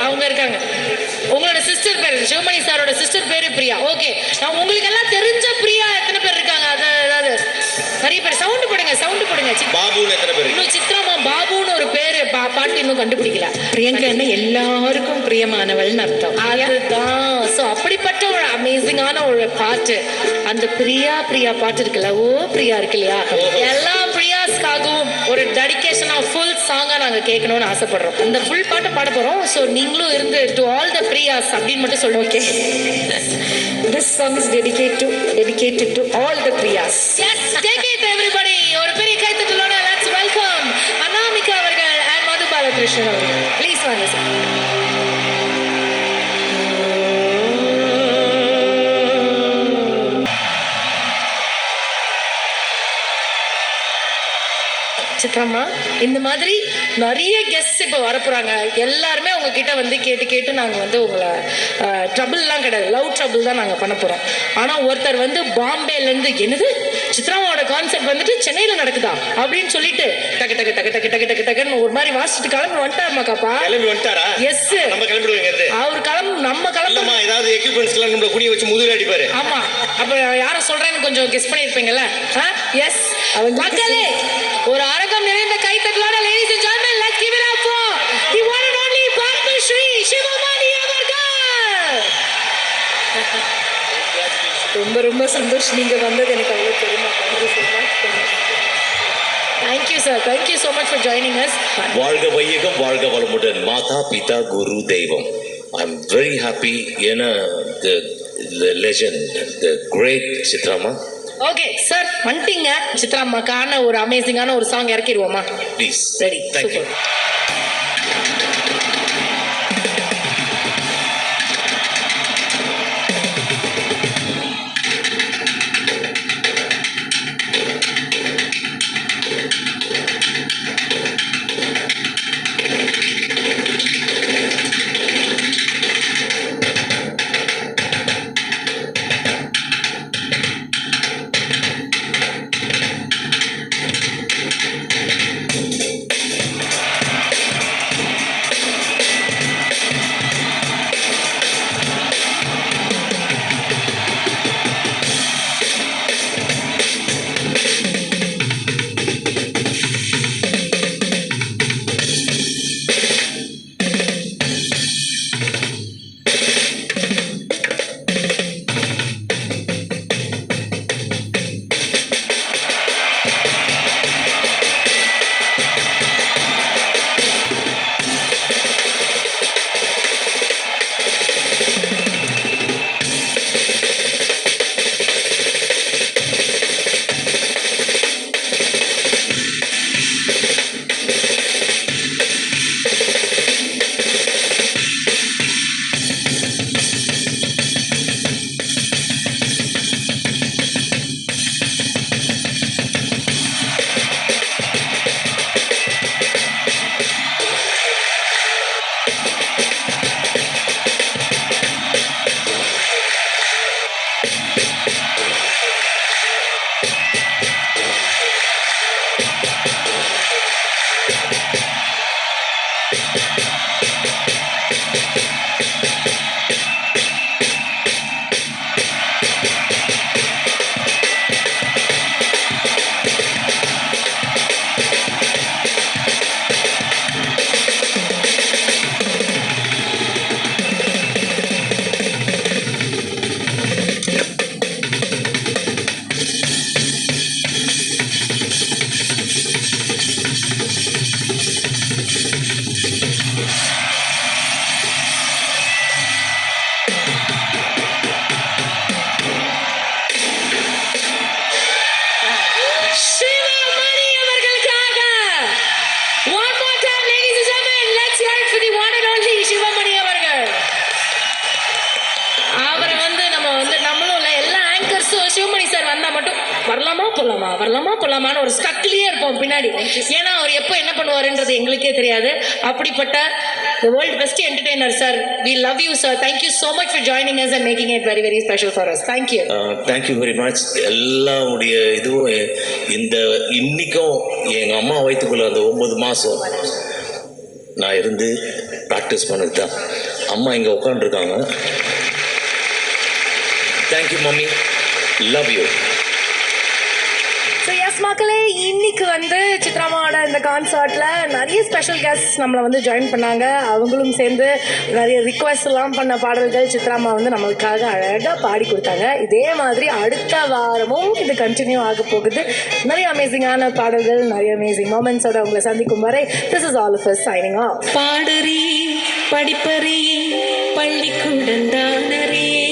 அவங்க இருக்காங்க. உங்களோட சிஸ்டர் பேர் சிவமணி சாரோட சிஸ்டர் பேரு பிரியா. ஓகே நான் உங்களுக்கு எல்லாம் தெரிஞ்ச பிரியா எத்தனை பேர் இருக்காங்க? அது அதாவது நிறைய பேர். சவுண்ட் போடுங்க சவுண்ட் போடுங்க. சித்- பாபுன்னு எத்தனை பேர்? இன்னும் சித்ராமா பாபுன்னு ஒரு பேரு பா- பாட்டு இன்னும் கண்டுபிடிக்கல. பிரியங்கன்னு எல்லாருக்கும் பிரியமானவள்னு அர்த்தம். அதுதான். சோ அப்படிப்பட்ட ஒரு அமேசிங்கான ஒரு பாட்டு. அந்த பிரியா பிரியா பாட்டு இருக்குல்ல? ஓ பிரியா இருக்கு இல்லையா? எல்லா பிரியாஸ்க்காகவும் ஒரு டெடிகேஷனா ஃபுல் சாங்கா நாங்க கேட்கணும்னு ஆசைப்படுறோம். அந்த ஃபுல் பாட்டை பாட போறோம். சோ நீங்களும் இருந்து டு ஆல் த பிரியாஸ் அப்படின்னு மட்டும் சொல்லுவோம் okay this song is dedicate to dedicated to all the Priyas yes take it everybody ஒரு பெரிய கைத்தட்டலோட லெட்ஸ் வெல்கம் அனாமிகா அவர்கள் அண்ட் மது பாலகிருஷ்ணன் அவர்கள். ப்ளீஸ் வாங்க சார் சித்ரம்மா இந்த மாதிரி நிறைய கெஸ்ட் இப்போ வரப்போறாங்க. எல்லாருமே உங்ககிட்ட வந்து கேட்டு கேட்டு நாங்கள் வந்து உங்களை ட்ரபிள்லாம் கிடையாது. லவ் ட்ரபிள் தான் நாங்கள் பண்ண போகிறோம் ஆனால் ஒருத்தர் வந்து பாம்பேலேருந்து என்னது? சித்ராமாவோட கான்செப்ட் வந்துட்டு சென்னையில் நடக்குதா? அப்படின்னு சொல்லிட்டு டக்கு டக்கு டக்கு டக்கு டக்கு டக்கு டக்குன்னு ஒரு மாதிரி வாசிச்சுட்டு கிளம்பி வந்துட்டாருமாக்காப்பா கிளம்பி வந்துட்டாரா? எஸ் நம்ம இருந்து அவர் கிளம்பு நம்ம கிளம்ப. இல்லம்மா ஏதாவது எக்யூப்மெண்ட்ஸ் எல்லாம் நம்மள குனிய வச்சு முதுகுல அடிப்பாரு. ஆமா. அப்ப யார சொல்றேன்னு கொஞ்சம் கெஸ் பண்ணிருப்பீங்கல்ல எஸ் மக்களே ஒரு அரங்கம் நிறைந்த கைத்தட்டலோட ladies and gentlemen let's give it up for the one and only Padmashri Sivamani அவர்கள் ரொம்ப சந்தோஷம் நீங்க வந்தது எனக்கு அவ்வளவு பெருமை. Thank you so much thank you sir thank you so much for joining us வாழ்க வையகம் வாழ்க வளமுடன். மாதா பிதா குரு தெய்வம். ஐ எம் வெரி ஹாப்பி ஏன்னா த லெஜண்ட் த கிரேட் சித்ராமா. ஓகே சார் வந்துட்டீங்க. சித்ராம்மாக்கான ஒரு அமேசிங்கான ஒரு சாங் இறக்கிடுவோமா? ப்ளீஸ் ரெடி தேங்க்யூ வரலாமா வரலாமா? போலாமான்னு ஒரு ஸ்டக்லேயே இருப்போம் பின்னாடி. ஏன்னா அவர் எப்போ என்ன பண்ணுவாருன்றது எங்களுக்கே தெரியாது. அப்படிப்பட்ட the world best entertainer sir. We love you sir. Thank you so much for joining us and making it very very special for us. Thank you. Thank you very much எல்லாவுடைய இதுவும் இந்த இன்னைக்கும் எங்கள் அம்மா வயிற்றுக்குள்ள அந்த ஒம்பது மாதம் நான் இருந்து ப்ராக்டிஸ் பண்ணது தான் அம்மா இங்கே உட்காந்துருக்காங்க thank you mummy love you yes மக்களே இன்னைக்கு வந்து சித்ராமாவோட இந்த கான்சர்ட்ல நிறைய ஸ்பெஷல் கெஸ்ட் நம்மளை வந்து ஜாயின் பண்ணாங்க. அவங்களும் சேர்ந்து நிறைய ரிக்வஸ்ட் எல்லாம் பண்ண பாடல்கள் சித்ராமா வந்து நம்மளுக்காக அழகாக பாடி கொடுத்தாங்க. இதே மாதிரி அடுத்த வாரமும் இது கண்டினியூ ஆக போகுது. நிறைய அமேசிங்கான பாடல்கள் நிறைய அமேசிங் மூமெண்ட்ஸோட உங்களை சந்திக்கும் வரை this is all of signing off பாடுறி படிப்பறி பள்ளிக்கூடந்தானரே